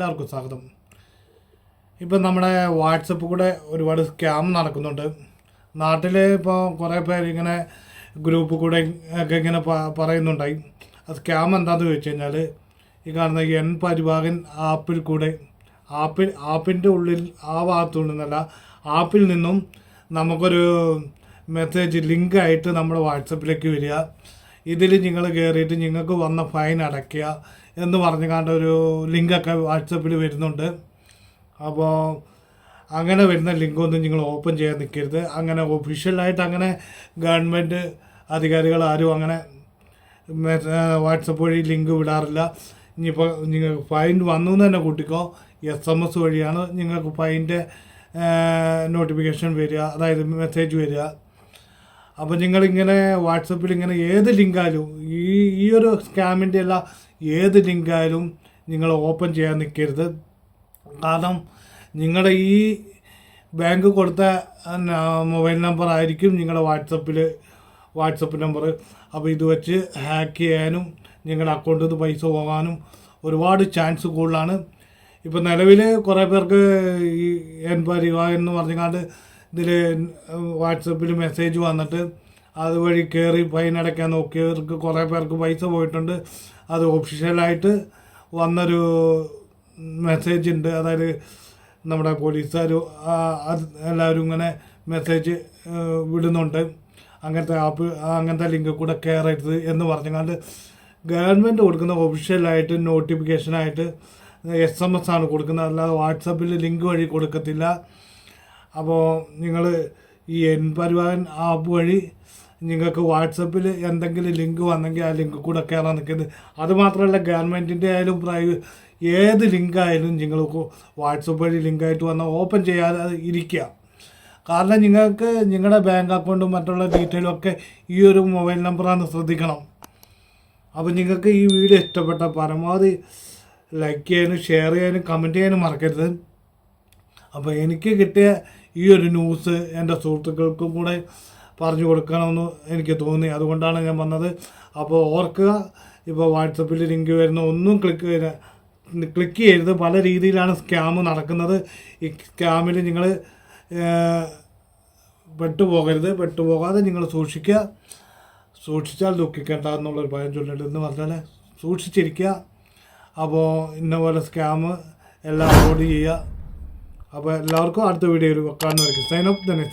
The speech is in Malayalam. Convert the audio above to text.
എല്ലാവർക്കും സ്വാഗതം. ഇപ്പം നമ്മുടെ വാട്സപ്പ് കൂടെ ഒരുപാട് സ്കാം നടക്കുന്നുണ്ട്. നാട്ടിൽ ഇപ്പോൾ കുറേ പേര് ഇങ്ങനെ ഗ്രൂപ്പ് കൂടെ ഒക്കെ ഇങ്ങനെ പറയുന്നുണ്ടായി. അത് സ്കാം എന്താണെന്ന് ചോദിച്ചു കഴിഞ്ഞാൽ ഈ കാണുന്ന എൻ പരിഭാഗൻ ആപ്പിൽ കൂടെ ആപ്പിൽ ആപ്പിന്റെ ഉള്ളിൽ ആ ഭാഗത്തു നിന്നല്ല ആപ്പിൽ നിന്നും നമുക്കൊരു മെസ്സേജ് ലിങ്ക് ആയിട്ട് നമ്മുടെ വാട്സപ്പിലേക്ക് വരിക. ഇതിൽ നിങ്ങൾ കയറിയിട്ട് നിങ്ങൾക്ക് വന്ന ഫൈൻ അടയ്ക്കുക എന്ന് പറഞ്ഞു കണ്ട ഒരു ലിങ്കൊക്കെ വാട്സപ്പിൽ വരുന്നുണ്ട്. അപ്പോൾ അങ്ങനെ വരുന്ന ലിങ്കൊന്നും നിങ്ങൾ ഓപ്പൺ ചെയ്യാൻ നിൽക്കരുത്. അങ്ങനെ ഒഫീഷ്യലായിട്ട് അങ്ങനെ ഗവൺമെന്റ് അധികാരികൾ ആരും അങ്ങനെ വാട്സപ്പ് വഴി ലിങ്ക് വിടാറില്ല. ഇനിയിപ്പോൾ നിങ്ങൾക്ക് ഫൈൻ വന്നു എന്ന് തന്നെ കൂട്ടിക്കോ. എസ് എം എസ് വഴിയാണ് നിങ്ങൾക്ക് ഫൈന്റെ നോട്ടിഫിക്കേഷൻ വരിക. അതായത് മെസ്സേജ് വരിക. അപ്പോൾ നിങ്ങളിങ്ങനെ വാട്സപ്പിൽ ഇങ്ങനെ ഏത് ലിങ്കായാലും ഈ ഈ ഒരു സ്കാമിന്റെ അല്ല ഏത് ലിങ്കായാലും നിങ്ങൾ ഓപ്പൺ ചെയ്യാൻ നിൽക്കരുത് കാരണം നിങ്ങളുടെ ഈ ബാങ്ക് കൊടുത്ത മൊബൈൽ നമ്പർ ആയിരിക്കും നിങ്ങളുടെ വാട്സപ്പിൽ വാട്സപ്പ് നമ്പർ അപ്പോൾ ഇത് വെച്ച് ഹാക്ക് ചെയ്യാനും നിങ്ങളുടെ അക്കൗണ്ടിൽ നിന്ന് പൈസ പോകാനും ഒരുപാട് ചാൻസ് കൂടുതലാണ്. ഇപ്പോൾ നിലവിൽ കുറേ പേർക്ക് ഈ എൻ പരിവ എന്ന് പറഞ്ഞാണ്ട് ഇതിൽ വാട്സപ്പിൽ മെസ്സേജ് വന്നിട്ട് അതുവഴി കയറി ഫൈൻ അടയ്ക്കാൻ നോക്കിയവർക്ക് കുറേ പേർക്ക് പൈസ പോയിട്ടുണ്ട്. അത് ഒഫീഷ്യലായിട്ട് വന്നൊരു മെസ്സേജ് ഉണ്ട് അതായത് നമ്മുടെ പോലീസുകാർ എല്ലാവരും ഇങ്ങനെ മെസ്സേജ് വിടുന്നുണ്ട്. അങ്ങനത്തെ ആപ്പ് അങ്ങനത്തെ ലിങ്ക് കൂടെ കയറരുത് എന്ന് പറഞ്ഞുകൊണ്ട് ഗവൺമെന്റ് കൊടുക്കുന്ന ഒഫീഷ്യലായിട്ട് നോട്ടിഫിക്കേഷനായിട്ട് എസ് എം എസ് ആണ് കൊടുക്കുന്നത്. അല്ലാതെ വാട്സപ്പിൽ ലിങ്ക് വഴി കൊടുക്കത്തില്ല. അപ്പോൾ നിങ്ങൾ ഈ എൻ പരിവാഹൻ ആപ്പ് വഴി നിങ്ങൾക്ക് വാട്സപ്പിൽ എന്തെങ്കിലും ലിങ്ക് വന്നെങ്കിൽ ആ ലിങ്ക് കൂടെ കയറാൻ നിൽക്കുന്നത്. അതുമാത്രമല്ല ഗവൺമെന്റിന്റെ ആയാലും പ്രൈവ ഏത് ലിങ്കായാലും നിങ്ങൾ വാട്സപ്പ് വഴി ലിങ്കായിട്ട് വന്നാൽ ഓപ്പൺ ചെയ്യാതെ ഇരിക്കുക. കാരണം നിങ്ങൾക്ക് നിങ്ങളുടെ ബാങ്ക് അക്കൗണ്ടും മറ്റുള്ള ഡീറ്റെയിലും ഒക്കെ ഈ ഒരു മൊബൈൽ നമ്പറാണ് ശ്രദ്ധിക്കണം. അപ്പോൾ നിങ്ങൾക്ക് ഈ വീഡിയോ ഇഷ്ടപ്പെട്ട പരമാവധി ലൈക്ക് ചെയ്യാനും ഷെയർ ചെയ്യാനും കമന്റ് ചെയ്യാനും മറക്കരുത്. അപ്പോൾ എനിക്ക് കിട്ടിയ ഈ ഒരു ന്യൂസ് എന്റെ സുഹൃത്തുക്കൾക്കും കൂടെ പറഞ്ഞു കൊടുക്കണമെന്ന് എനിക്ക് തോന്നി. അതുകൊണ്ടാണ് ഞാൻ വന്നത്. അപ്പോൾ ഓർക്കുക ഇപ്പോൾ വാട്സപ്പിൽ ലിങ്ക് വരുന്ന ഒന്നും ക്ലിക്ക് ചെയ്ത ക്ലിക്ക് ചെയ്യരുത്. പല രീതിയിലാണ് സ്കാം നടക്കുന്നത്. ഈ സ്കാമിൽ നിങ്ങൾ പെട്ടുപോകരുത്. പെട്ടുപോകാതെ നിങ്ങൾ സൂക്ഷിക്കുക. സൂക്ഷിച്ചാൽ ദുഃഖിക്കേണ്ട എന്നുള്ളൊരു ഭയം ചൊല്ലിട്ട് എന്ന് പറഞ്ഞാൽ സൂക്ഷിച്ചിരിക്കുക. അപ്പോൾ ഇന്ന പോലെ സ്കാം എല്ലാം അവോയ്ഡ് ചെയ്യുക. അപ്പോൾ എല്ലാവർക്കും അടുത്ത വീഡിയോയിൽ കാണുന്നവർക്ക് സൈൻ അപ്പ് തന്നെ